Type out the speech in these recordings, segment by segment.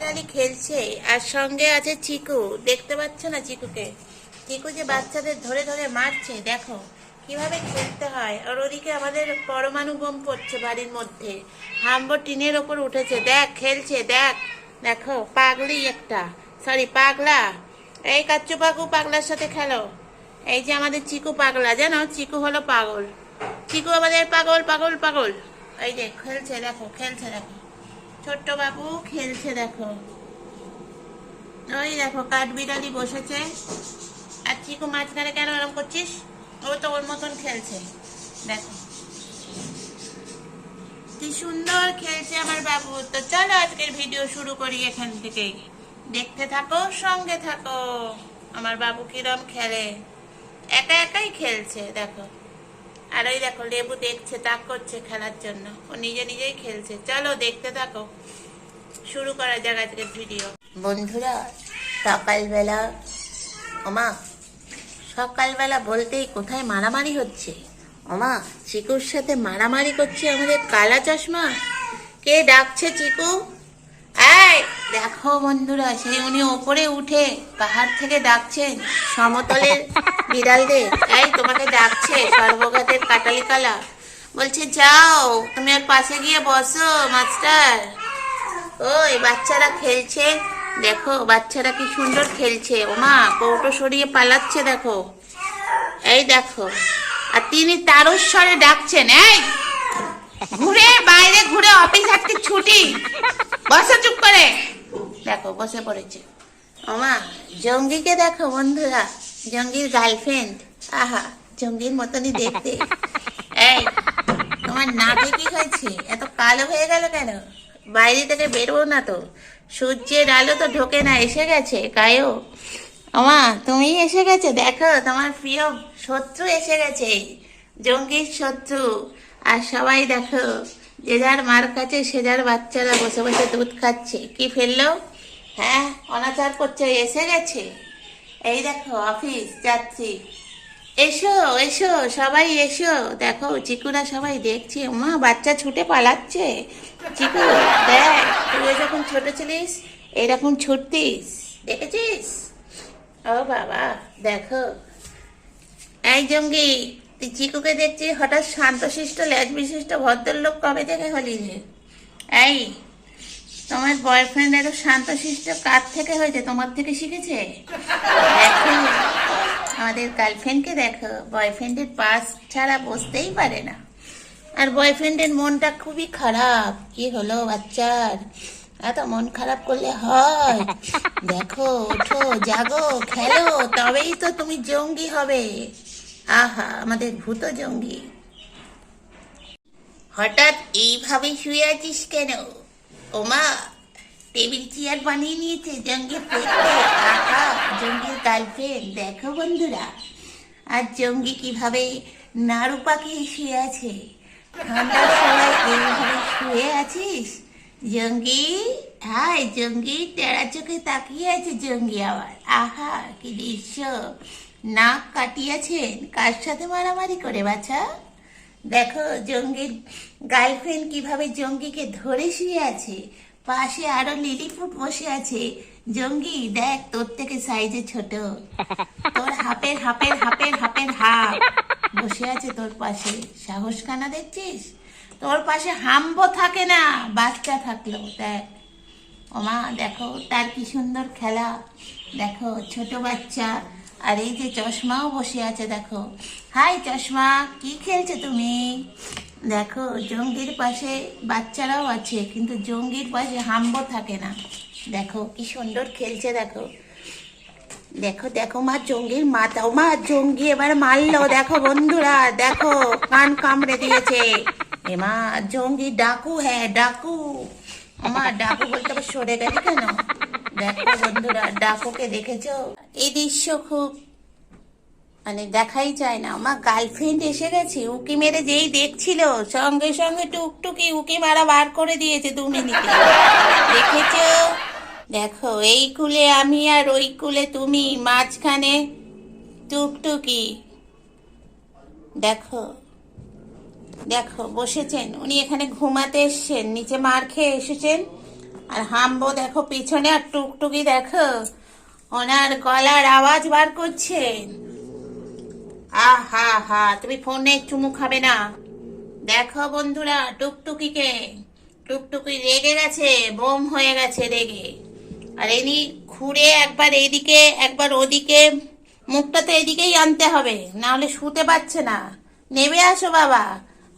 বিড়ালি খেলছে, আর সঙ্গে আছে চিকু। দেখতে পাচ্ছ না চিকুকে? চিকু যে বাচ্চাদের ধরে ধরে মারছে, দেখো, কীভাবে খেলতে হয়। আর ওদিকে আমাদের পরমাণু বোম পড়ছে বাড়ির মধ্যে। হাম্বো টিনের ওপর উঠেছে। দেখ, খেলছে, দেখ। দেখো, পাগলি একটা। সরি পাগলা। এই কাচ্চু পাকু পাগলার সাথে খেলো। এই যে আমাদের চিকু পাগলা, জানো? চিকু হলো পাগল। চিকু আমাদের পাগল পাগল পাগল। এই যে, খেলছে, দেখো খেলছে, দেখো। ছোট্ট বাবু খেলছে দেখো। ওই দেখো, কাঠ বিড়ালি বসেছে। আর চিকু মাঝখানে কেন এরকম করছিস? ও তো ওর মতন খেলছে। দেখো। কি সুন্দর খেলছে আমার বাবু। তো চলো আজকের ভিডিও শুরু করি এখান থেকে দেখতে থাকো, সঙ্গে থাকো। আমার বাবু কিরম খেলে। একা একাই খেলছে, দেখো। আর ওই দেখো লেবু দেখছে, তাক করছে খেলার জন্য। ও নিজে নিজেই খেলছে। চলো দেখতে থাকো। শুরু করা যাক আজকের ভিডিও। বন্ধুরা, সকালবেলা, ওমা, সকালবেলা বলতেই কোথায় মারামারি হচ্ছে? ওমা, চিকুর সাথে মারামারি করছে আমাদের কালা চশমা। কে ডাকছে চিকু? এই দেখো বন্ধুরা, সেই উনি ওপরে উঠে পাহাড় থেকে ডাকছেন, সমতলের বিড়ালদের এই, তোমাকে ডাকছে সর্বঘাতের কাটালি কালা। বলছে, যাও, তুমি ওর পাশে গিয়ে বসো, মাস্টার। ওই, বাচ্চারা খেলছে। দেখো, বাচ্চারা কি সুন্দর খেলছে। ওমা, কৌটো সরিয়ে পালাচ্ছে, দেখো। এই দেখো, আর তিনি তারস্বরে ডাকছেন, এই, ঘুরে বাইরে, ঘুরে অফিস, আজকে ছুটি। বসো চুপ করে। দেখো বসে পড়েছে। ওমা জঙ্গিকে দেখো বন্ধুরা জঙ্গির গার্লফ্রেন্ড আহা জঙ্গির মতনই দেখতে। এই তোমার নাকে কি হয়েছে? এত কালো হয়ে গেল কেন? বাইরে থেকে বেরোবো না তো। সূর্যের আলো তো ঢোকে না এসে গেছে গায়েও। আমা তুমি এসে গেছে? দেখো তোমার প্রিয় শত্রু এসে গেছে জঙ্গির শত্রু। আর সবাই দেখো যে যার মার কাছে সে যার বাচ্চারা বসে বসে দুধ খাচ্ছে। কি ফেলল? হ্যাঁ অনাচার করছে, এসে গেছে। এই দেখো, অফিস, যাচ্ছি। এসো এসো, সবাই এসো। দেখো, চিকুরা সবাই দেখছে। মা বাচ্চা ছুটে পালাচ্ছে। চিকু, দেখ তুই যখন ছোট ছিলিস, এরকম ছুটতিস। দেখেছিস? ও বাবা, দেখো। এই জঙ্গি, তুই চিকুকে দেখছি হঠাৎ শান্তশিষ্ট ল্যাজ বিশিষ্ট ভদ্রলোক কবে থেকে হলি এই তোমার বয়ফ্রেন্ড এত শান্তশিষ্ট কার থেকে হয়েছে, তোমার থেকে শিখেছে? দেখো, আমাদের গার্লফ্রেন্ডকে দেখো বয়ফ্রেন্ডের পাশ ছাড়া বসতেই পারে না। আর বয়ফ্রেন্ডের মনটা খুবই খারাপ, কি হলো বাচ্চার? এত মন খারাপ করলে হয়। দেখো, ওঠো, জাগো, খেলো, তবেই তো তুমি জঙ্গি হবে। আহা, আমাদের ভূত জঙ্গি। হঠাৎ এইভাবে শুয়ে আছিস কেন? ওমা, টেবিল চেয়ার বানিয়ে নিয়েছে জঙ্গির আহা, জঙ্গির গার্লফ্রেন্ড দেখো বন্ধুরা। আর জঙ্গি কীভাবে নাড়ু পাকিয়ে শুয়ে আছে? ঠান্ডার সময় এইভাবে শুয়ে আছিস? জঙ্গি হাই জঙ্গি, টেরা চোখে তাকিয়ে আছে জঙ্গি আবার। আহা, কি দৃশ্য। নাক কাটিয়েছেন, কার সাথে মারামারি করে, বাছা? দেখো, জঙ্গির গার্লফ্রেন্ড কীভাবে জঙ্গিকে ধরে শুয়ে আছে। পাশে আরও লিলিপুট বসে আছে। জঙ্গি, দেখ, তোর থেকে সাইজে ছোট। তোর হাপের হাপের হাপের হাপের হাপ। বসে আছে তোর পাশে। সাহস কানা দেখছিস? তোর পাশে হাম্বো থাকে না, বাচ্চা থাকল, দেখ। ওমা, দেখো, তার কি সুন্দর খেলা। দেখো, ছোট বাচ্চা। আর এই যে চশমাও বসে আছে, দেখো। হাই, চশমা, কি খেলছো তুমি? দেখো, জঙ্গির পাশে বাচ্চারাও আছে, কিন্তু জঙ্গির পাশে হাম্বো থাকে না। দেখো, কি সুন্দর খেলছে, দেখো। দেখো দেখো মা জঙ্গির মাথা ও মা জঙ্গি এবার মারলো, দেখো বন্ধুরা, দেখো, কান কামড়ে দিয়েছে। এ মা, জঙ্গি ডাকু হ্যাঁ ডাকু। আমার ডাকু বলতে সরে গেলি কেন? দেখো বন্ধুরা, ডাকুকে দেখেছ? এই দৃশ্য খুব মানে দেখাই যায় না। আমার গার্লফ্রেন্ড এসে গেছে, উকি মেরে যেই দেখছিল, সঙ্গে সঙ্গে টুকটুকি উকি মারা বার করে দিয়েছে দু মিনিটে। দেখেছ? দেখো, এই কুলে আমি আর ওই কুলে তুমি মাঝখানে টুকটুকি। দেখো দেখো, বসেছেন। উনি এখানে ঘুমাতে এসছেন, নিচে মার খেয়ে এসেছেন। আর হাম্বো দেখো পিছনে আর টুকটুকি দেখো। ওনার গলার আওয়াজ বার করছেন আহা হা, তুমি ফোনে চুমু খাবে না। দেখো বন্ধুরা, টুকটুকিকে। টুকটুকি রেগে গেছে, বোম হয়ে গেছে রেগে। আর এনি ঘুরে একবার এইদিকে, একবার ওদিকে মুখটা তো এদিকেই আনতে হবে না হলে শুতে পারছে না। নেবে আসো বাবা।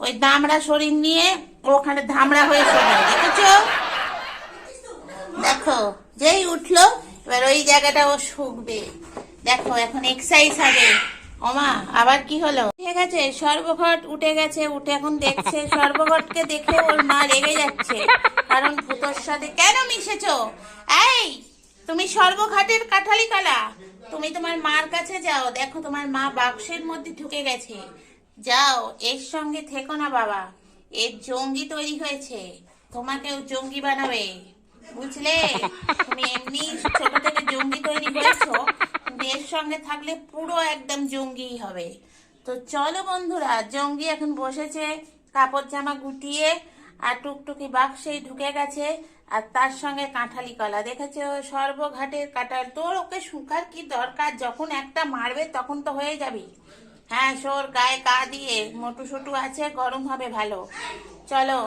ওই দামড়া শরীর নিয়ে ওখানে ধামড়া হয়ে শোবে, দেখেছ? দেখো, যেই উঠল, এবার ওই জায়গাটা ও শুকবে। দেখো, এখন এক্সারসাইজ হবে। ওমা, আবার কি হলো? ঠিক আছে, সর্বঘট উঠে গেছে, উঠে এখন দেখছে, সর্বঘটকে দেখে ওর মা রেগে যাচ্ছে। কারণ ভূতর সাথে কেন মিশেছো? এই, তুমি সর্বঘাটের কাঠালি কালা। তুমি তোমার মার কাছে যাও। দেখো, তোমার মা বাক্সের মধ্যে ঢুকে গেছে। যাও, এর সঙ্গে থেকো না বাবা। এর জঙ্গি তৈরি হয়েছে। তোমাকেও জঙ্গি বানাবে। বুঝলে? তুমি এমনি ছোট থেকে জঙ্গি তৈরি কিন্তু এর সঙ্গে থাকলে পুরো একদম জঙ্গি হবে। তো চলো বন্ধুরা, জঙ্গি এখন বসেছে, কাপড় জামা গুটিয়ে, আর টুকটুকি বাক্সেই ঢুকে গেছে, আর তার সঙ্গে কাঁঠালি কলা। দেখেছ? সর্বঘাটের কাঁঠাল। তোর ওকে শুকার কি দরকার? যখন একটা মারবে, তখন তো হয়ে যাবি হ্যাঁ সোর গায়ে কা দিয়ে। মোটু সোটু আছে, গরম হবে ভালো। চলো।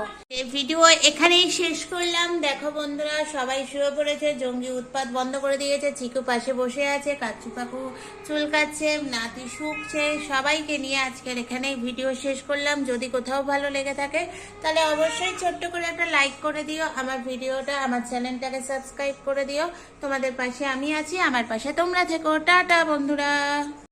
ভিডিও এখানেই শেষ করলাম। দেখো বন্ধুরা, সবাই শুয়ে পড়েছে, জঙ্গি উৎপাত বন্ধ করে দিয়েছে, চিকু পাশে বসে আছে, কাচ্চু কাকু চুল কাচ্ছে, নাতি শুকছে, সবাইকে নিয়ে আজকের এখানেই ভিডিও শেষ করলাম। যদি কোথাও ভালো লেগে থাকে, তাহলে অবশ্যই ছোট্ট করে একটা লাইক করে দিও, আমার ভিডিওটা আমার চ্যানেলটাকে সাবস্ক্রাইব করে দিও। তোমাদের পাশে আমি আছি, আমার পাশে তোমরা থেকো। টাটা বন্ধুরা।